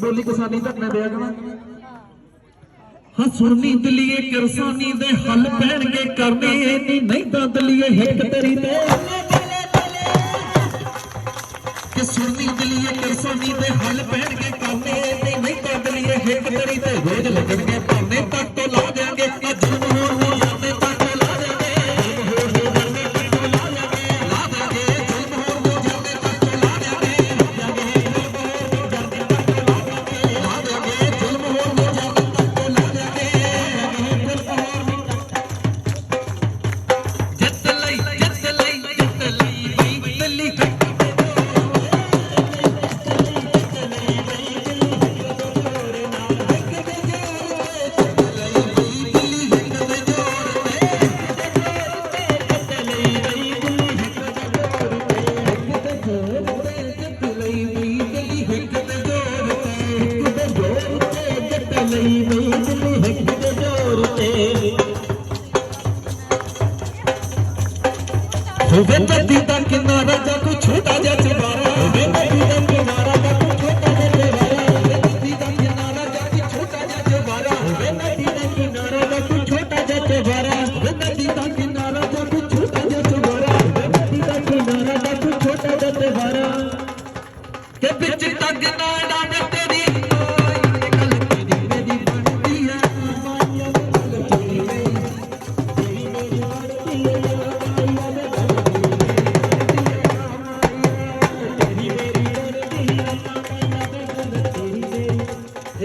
ਬੋਲੀ ਕਿਸਾਨੀ ਧਰਨਾ ਦਿਆ ਕਰਨਾ ਹਸੂਨੀ ਦਲੀਏ ਕਿਰਸਾਨੀ ਦੇ ਹੱਲ ਪੈਣਗੇ ਕਰਦੇ ਨਹੀਂ ਨਹੀਂ ਤਾਂ ਦਲੀਏ ਹਿੱਕ ਤੇਰੀ ਤੇ। ਕਿ ਦਲੀਏ ਕਿਰਸਾਨੀ ਦੇ ਹੱਲ ਪੈਣਗੇ ਕਰਨੇ ਨਹੀਂ ਨਹੀਂ ਤਾਂ ਦਲੀਏ ਹਿੱਕ ਤੇਰੀ ਤੇ। ਰੋਜ਼ ਲੱਗਣਗੇ ਭਾਵੇਂ ਤੱਕ ਤੋਂ தலைவை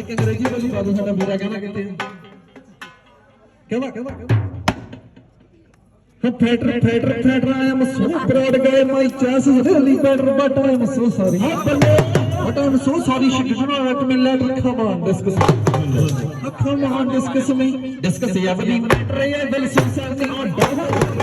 एक अंग्रेज़ी बोली बाबू साहब मेरा गाना कहते हैं। केवा केवा फेटर फेटर Fetter I am so broad guy my chance is really better but I am so sorry but I am so sorry she did not let me let come on discuss come on discuss me discuss everything matter है दिल संसार में और down